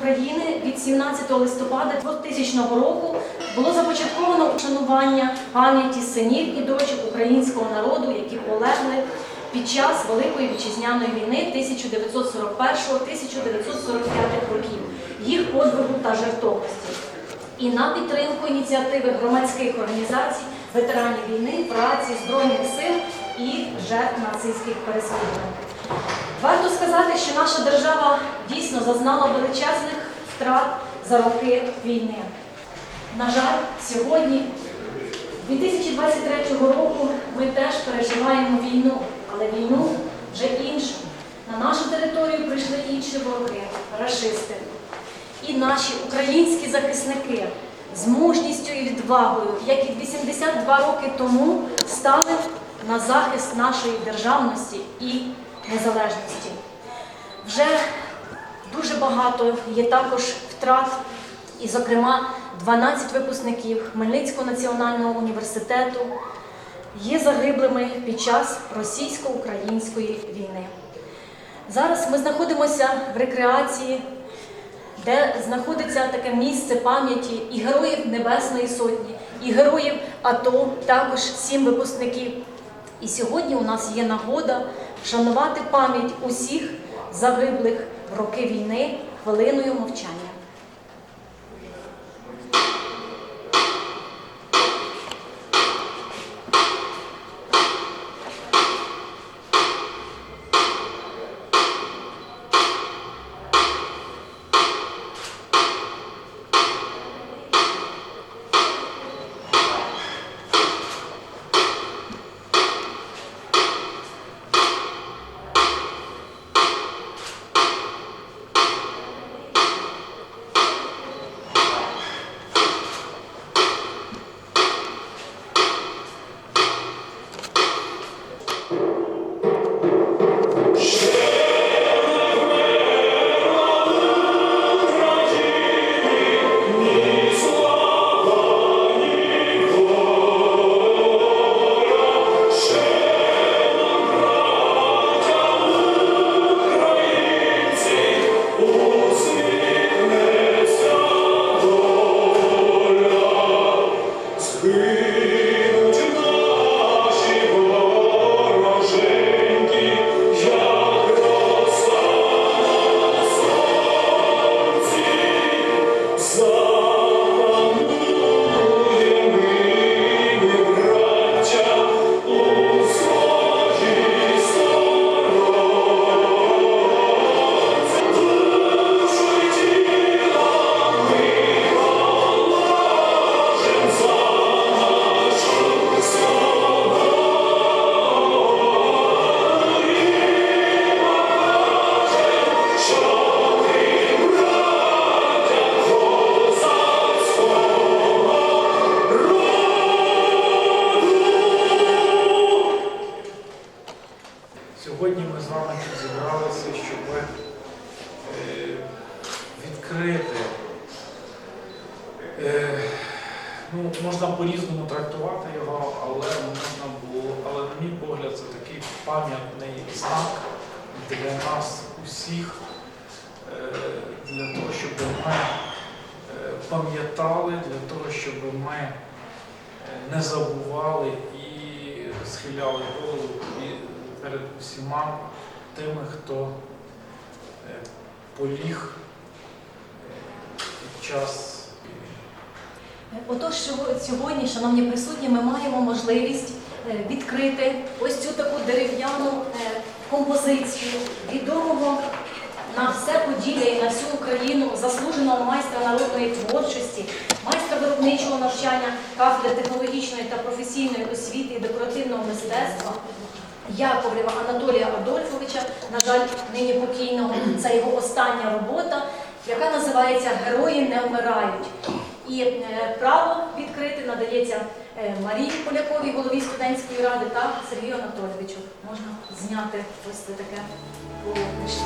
України від 17 листопада 2000 року було започатковано вшанування пам'яті синів і дочок українського народу, які полегли під час Великої вітчизняної війни 1941-1945 років, їх подвигу та жертовності. І на підтримку ініціативи громадських організацій, ветеранів війни, праці, збройних сил і жертв нацистських переслідувань. Варто сказати, що наша держава дійсно зазнала величезних втрат за роки війни. На жаль, сьогодні, 2023 року, ми теж переживаємо війну, але війну вже іншу. На нашу територію прийшли інші вороги, рашисти. І наші українські захисники з мужністю і відвагою, як і 82 роки тому, стали на захист нашої державності і незалежності. Вже дуже багато є також втрат, і, зокрема, 12 випускників Хмельницького національного університету є загиблими під час російсько-української війни. Зараз ми знаходимося в рекреації, де знаходиться таке місце пам'яті і героїв Небесної Сотні, і героїв АТО, також сім випускників. І сьогодні у нас є нагода вшанувати пам'ять усіх загиблих роки війни хвилиною мовчання. Сьогодні ми з вами тут зібралися, щоб е, відкрити. Е, ну, можна по-різному трактувати його, але можна було, але на мій погляд, це такий пам'ятний знак для нас усіх, е, для того, щоб ми пам'ятали, для того, щоб ми не забували і схиляли голову перед усіма тими, хто е, поліг е, під час. Отож, сього- сьогодні, шановні присутні, ми маємо можливість е, відкрити ось цю таку дерев'яну е, композицію відомого на все Поділля і на всю Україну заслуженого майстра народної творчості, майстра виробничого навчання кафедри технологічної та професійної освіти і декоративного мистецтва. Яковлєва Анатолія Адольфовича, на жаль, нині покійного, це його остання робота, яка називається Герої не вмирають. І е, право відкрити надається е, Марії Поляковій, голові студентської ради та Сергію Анатолійовичу. Можна зняти ось це таке полотнище.